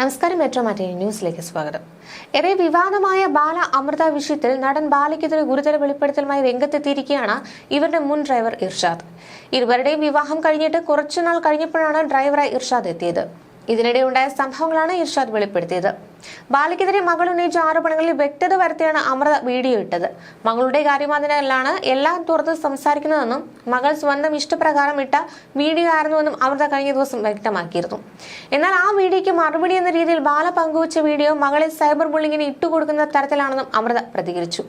നമസ്കാരം മെട്രോ മാറ്റി ന്യൂസിലേക്ക് സ്വാഗതം. ഏറെ വിവാദമായ ബാല അമൃത വിഷയത്തിൽ നടൻ ബാലയ്ക്കെതിരെ ഗുരുതര വെളിപ്പെടുത്തലുമായി രംഗത്തെത്തിയിരിക്കുകയാണ് ഇവരുടെ മുൻ ഡ്രൈവർ ഇർഷാദ്. ഇരുവരുടെയും വിവാഹം കഴിഞ്ഞിട്ട് കുറച്ചുനാൾ കഴിഞ്ഞപ്പോഴാണ് ഡ്രൈവറായി ഇർഷാദ് എത്തിയത്. ഇതിനിടെ ഉണ്ടായ സംഭവങ്ങളാണ് ഇർഷാദ് വെളിപ്പെടുത്തിയത്. ബാലയ്ക്കെതിരെ മകൾ ഉന്നയിച്ച ആരോപണങ്ങളിൽ വ്യക്തത വരുത്തിയാണ് അമൃത വീഡിയോ ഇട്ടത്. മകളുടെ കാര്യമാതിനാലാണ് എല്ലാം തുറന്ന് സംസാരിക്കുന്നതെന്നും മകൾ സ്വന്തം ഇഷ്ടപ്രകാരം ഇട്ട വീഡിയോ ആയിരുന്നുവെന്നും അമൃത കഴിഞ്ഞ ദിവസം വ്യക്തമാക്കിയിരുന്നു. എന്നാൽ ആ വീഡിയോയ്ക്ക് മറുപടി എന്ന രീതിയിൽ ബാല പങ്കുവച്ച വീഡിയോ മകളെ സൈബർ ബുള്ളിങ്ങിന് ഇട്ടുകൊടുക്കുന്ന തരത്തിലാണെന്നും അമൃത പ്രതികരിച്ചു.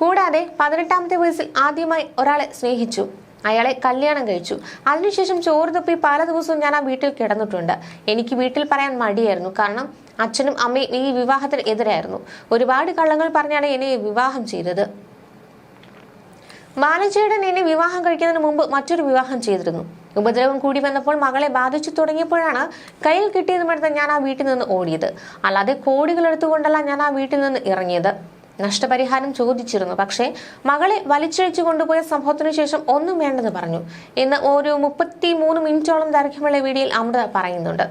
കൂടാതെ പതിനെട്ടാമത്തെ വയസ്സിൽ ആദ്യമായി ഒരാളെ സ്നേഹിച്ചു. അയാളെ കല്യാണം കഴിച്ചു. അതിനുശേഷം ചോറ് തപ്പി പല ദിവസവും ഞാൻ ആ വീട്ടിൽ കിടന്നിട്ടുണ്ട്. എനിക്ക് വീട്ടിൽ പറയാൻ മടിയായിരുന്നു. കാരണം അച്ഛനും അമ്മയും ഈ വിവാഹത്തിന് എതിരായിരുന്നു. ഒരുപാട് കള്ളങ്ങൾ പറഞ്ഞാണ് എന്നെ വിവാഹം ചെയ്തത്. ബാലചേടൻ എന്നെ വിവാഹം കഴിക്കുന്നതിന് മുമ്പ് മറ്റൊരു വിവാഹം ചെയ്തിരുന്നു. ഉപദ്രവം കൂടി വന്നപ്പോൾ മകളെ ബാധിച്ചു തുടങ്ങിയപ്പോഴാണ് കയ്യിൽ കിട്ടിയതുമെടുത്ത് ഞാൻ ആ വീട്ടിൽ നിന്ന് ഓടിയത്. അല്ലാതെ കോടികൾ എടുത്തുകൊണ്ടല്ല ഞാൻ ആ വീട്ടിൽ നിന്ന് ഇറങ്ങിയത്. നഷ്ടപരിഹാരം ചോദിച്ചിരുന്നു. പക്ഷേ മകളെ വലിച്ചിഴച്ചു കൊണ്ടുപോയ സംഭവത്തിനു ശേഷം ഒന്നും വേണ്ടെന്ന് പറഞ്ഞു. എന്ന് ഒരു മുപ്പത്തി മൂന്ന് മിനിറ്റോളം ദൈർഘ്യമുള്ള വീഡിയോയിൽ അമൃത പറയുന്നുണ്ട്.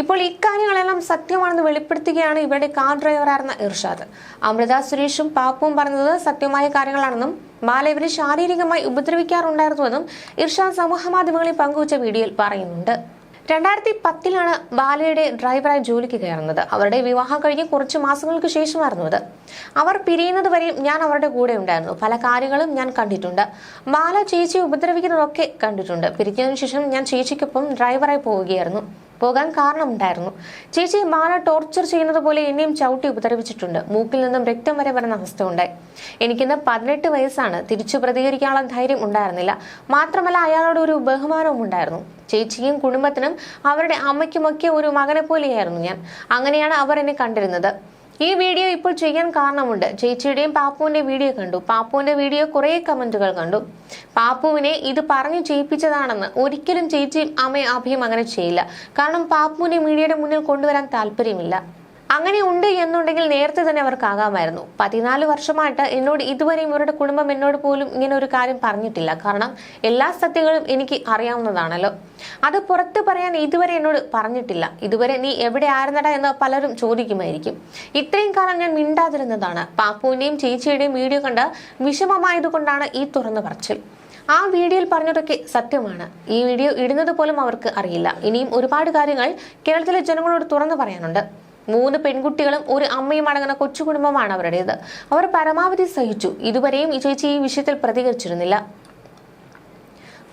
ഇപ്പോൾ ഇക്കാര്യങ്ങളെല്ലാം സത്യമാണെന്ന് വെളിപ്പെടുത്തുകയാണ് ഇവരുടെ കാർ ഡ്രൈവറായിരുന്ന ഇർഷാദ്. അമൃത സുരേഷും പാപ്പും പറഞ്ഞത് സത്യമായ കാര്യങ്ങളാണെന്നും മാല ഇവരെ ശാരീരികമായി ഉപദ്രവിക്കാറുണ്ടായിരുന്നുവെന്നും ഇർഷാദ് സമൂഹമാധ്യമങ്ങളിൽ പങ്കുവച്ച വീഡിയോയിൽ പറയുന്നുണ്ട്. രണ്ടായിരത്തി പത്തിലാണ് ബാലയുടെ ഡ്രൈവറായി ജോലിക്ക് കയറുന്നത്. അവരുടെ വിവാഹം കഴിഞ്ഞ് കുറച്ച് മാസങ്ങൾക്ക് ശേഷമായിരുന്നു അത്. അവർ പിരിയുന്നത് വരെയും ഞാൻ അവരുടെ കൂടെ ഉണ്ടായിരുന്നു. പല കാര്യങ്ങളും ഞാൻ കണ്ടിട്ടുണ്ട്. ബാല ചേച്ചി ഉപദ്രവിക്കുന്നതൊക്കെ കണ്ടിട്ടുണ്ട്. പിരിഞ്ഞതിനു ശേഷം ഞാൻ ചേച്ചിക്കൊപ്പം ഡ്രൈവറായി പോവുകയായിരുന്നു. പോകാൻ കാരണമുണ്ടായിരുന്നു. ചേച്ചി മാല ടോർച്ചർ ചെയ്യുന്നത് പോലെ എന്നെയും ചവിട്ടി ഉപദ്രവിച്ചിട്ടുണ്ട്. മൂക്കിൽ നിന്നും രക്തം വരെ വരുന്ന അവസ്ഥ ഉണ്ടായി എനിക്കിന്ന് പതിനെട്ട് വയസ്സാണ്. തിരിച്ചു പ്രതികരിക്കാനുള്ള ധൈര്യം ഉണ്ടായിരുന്നില്ല. മാത്രമല്ല അയാളോട് ഒരു ബഹുമാനവും ഉണ്ടായിരുന്നു. ചേച്ചിയും കുടുംബത്തിനും അവരുടെ അമ്മയ്ക്കുമൊക്കെ ഒരു മകനെ പോലെയായിരുന്നു ഞാൻ. അങ്ങനെയാണ് അവർ എന്നെ കണ്ടിരുന്നത്. ഈ വീഡിയോ ഇപ്പോൾ ചെയ്യാൻ കാരണമുണ്ട്. ചേച്ചിയുടെയും പാപ്പുവിന്റെ വീഡിയോ കണ്ടു. പാപ്പുവിന്റെ വീഡിയോ കുറേ കമന്റുകൾ കണ്ടു. പാപ്പുവിനെ ഇത് പറഞ്ഞു ചെയ്യിപ്പിച്ചതാണെന്ന് ഒരിക്കലും ചേച്ചിയും അമ്മയും അഭിയും അങ്ങനെ ചെയ്യില്ല. കാരണം പാപ്പുവിനെ മീഡിയയുടെ മുന്നിൽ കൊണ്ടുവരാൻ താല്പര്യമില്ല. അങ്ങനെ ഉണ്ട് എന്നുണ്ടെങ്കിൽ നേരത്തെ തന്നെ അവർക്കാകാമായിരുന്നു. പതിനാല് വർഷമായിട്ട് എന്നോട് ഇതുവരെയും ഇവരുടെ കുടുംബം എന്നോട് പോലും ഇങ്ങനെ ഒരു കാര്യം പറഞ്ഞിട്ടില്ല. കാരണം എല്ലാ സത്യങ്ങളും എനിക്ക് അറിയാവുന്നതാണല്ലോ. അത് പുറത്ത് പറയാൻ ഇതുവരെ എന്നോട് പറഞ്ഞിട്ടില്ല. ഇതുവരെ നീ എവിടെ ആയിരുന്നടാ എന്ന് പലരും ചോദിക്കുമായിരിക്കും. ഇത്രയും കാലം ഞാൻ മിണ്ടാതിരുന്നതാണ്. പാപ്പുവിന്റെയും ചേച്ചിയുടെയും വീഡിയോ കണ്ട് വിഷമമായതുകൊണ്ടാണ് ഈ തുറന്നു പറച്ചിൽ. ആ വീഡിയോയിൽ പറഞ്ഞതൊക്കെ സത്യമാണ്. ഈ വീഡിയോ ഇടുന്നത് പോലും അവർക്ക് അറിയില്ല. ഇനിയും ഒരുപാട് കാര്യങ്ങൾ കേരളത്തിലെ ജനങ്ങളോട് തുറന്നു പറയാനുണ്ട്. മൂന്ന് പെൺകുട്ടികളും ഒരു അമ്മയും അടങ്ങുന്ന കൊച്ചു കുടുംബമാണ് അവരുടേത്. അവർ പരമാവധി സഹിച്ചു. ഇതുവരെയും ഈ ചേച്ചി ഈ വിഷയത്തിൽ പ്രതികരിച്ചിരുന്നില്ല.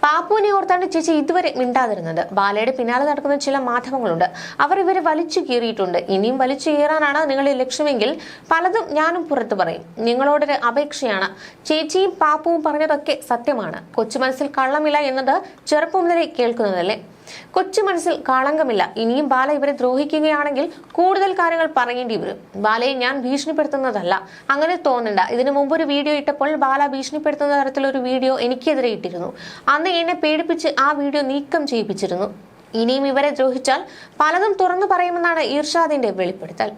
പാപ്പുവിനെ ഓർത്താണ് ചേച്ചി ഇതുവരെ മിണ്ടാതിരുന്നത്. ബാലയുടെ പിന്നാലെ നടക്കുന്ന ചില മാധ്യമങ്ങളുണ്ട് അവർ ഇവരെ വലിച്ചു കീറിയിട്ടുണ്ട്. ഇനിയും വലിച്ചു കീറാനാണ് നിങ്ങളുടെ ലക്ഷ്യമെങ്കിൽ പലതും ഞാനും പുറത്തു പറയും. നിങ്ങളോടൊരു അപേക്ഷയാണ്. ചേച്ചിയും പാപ്പുവും പറഞ്ഞതൊക്കെ സത്യമാണ്. കൊച്ചു മനസ്സിൽ കള്ളമില്ല എന്നത് ചെറുപ്പം മുതലേ കേൾക്കുന്നതല്ലേ? കൊച്ചു മനസ്സിൽ കളങ്കമില്ല. ഇനിയും ബാല ഇവരെ ദ്രോഹിക്കുകയാണെങ്കിൽ കൂടുതൽ കാര്യങ്ങൾ പറയേണ്ടി വരും. ബാലയെ ഞാൻ ഭീഷണിപ്പെടുത്തുന്നതല്ല. അങ്ങനെ തോന്നണ്ട. ഇതിനു മുമ്പ് ഒരു വീഡിയോ ഇട്ടപ്പോൾ ബാല ഭീഷണിപ്പെടുത്തുന്ന തരത്തിലൊരു വീഡിയോ എനിക്കെതിരെ ഇട്ടിരുന്നു. അന്ന് എന്നെ പേടിപ്പിച്ച് ആ വീഡിയോ നീക്കം ചെയ്യിപ്പിച്ചിരുന്നു. ഇനിയും ഇവരെ ദ്രോഹിച്ചാൽ പലതും തുറന്നു പറയുമെന്നാണ് ഈർഷാദിന്റെ വെളിപ്പെടുത്തൽ.